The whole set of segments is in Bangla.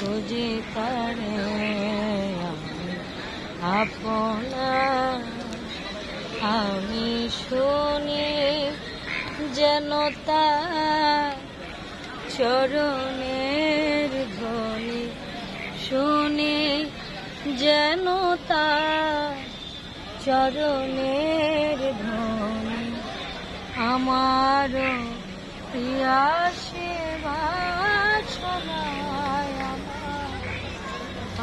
খুঁজে তারে আমি আপনার আমি শুনি যেন তার চরণের ধ্বনি শুনি যেন তার চরণের ধ্বনি আমার পিয়াসে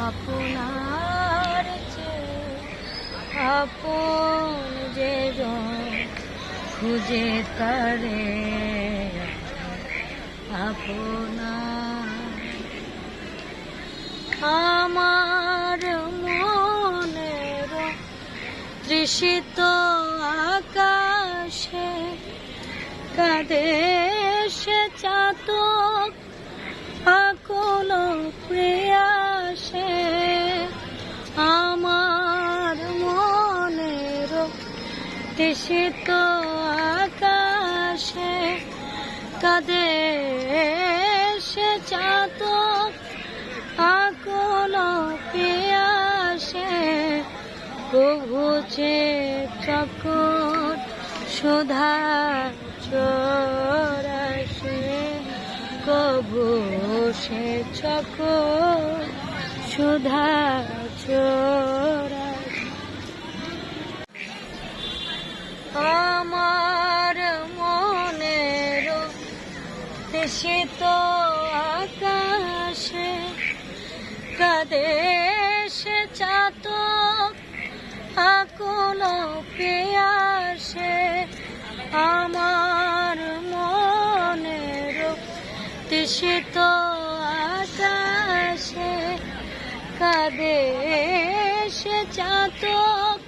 আপনার আপন যে খুঁজে তারে আপনার। আমার মনের তৃষিত আকাশে কাঁদে তৃষিত আকাশে কাঁদে সে চাতক আকুল প্রিয়াসে প্রভুছে চকর সুধা চোরাসে কবু সে চকর সুধা চোরাসে আমার মনের দেশিত আকাশে কাদেশে চাতক আকুল পেয়াসে আমার মনের দেশিত আকাশে কাদেশে চাতক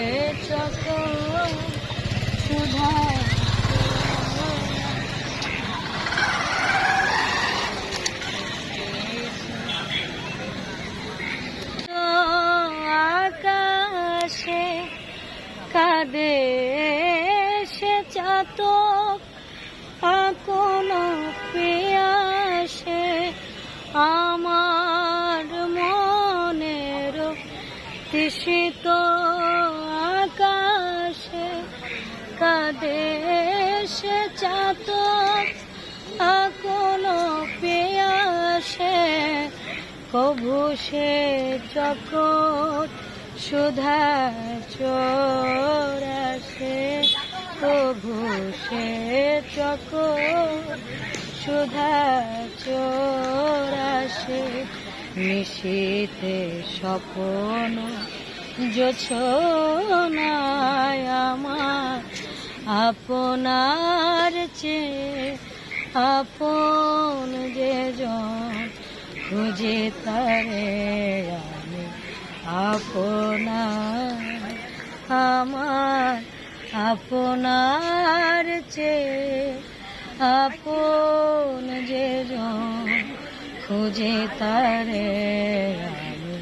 তৃষিত আকাশে কাঁদে সে চাতক আকুল পেয়াসে। কভু সে চকট সুধা চোরাসে প্রভু সে চকট সুধা চোরাসে নিশীতে স্বপন যোছনায় আমার আপনার চেয়ে আপন যে জন খুঁজে তারে আমি আপনার, আমার আপনার চেয়ে আপন যে জন খুঁজে তারে আমি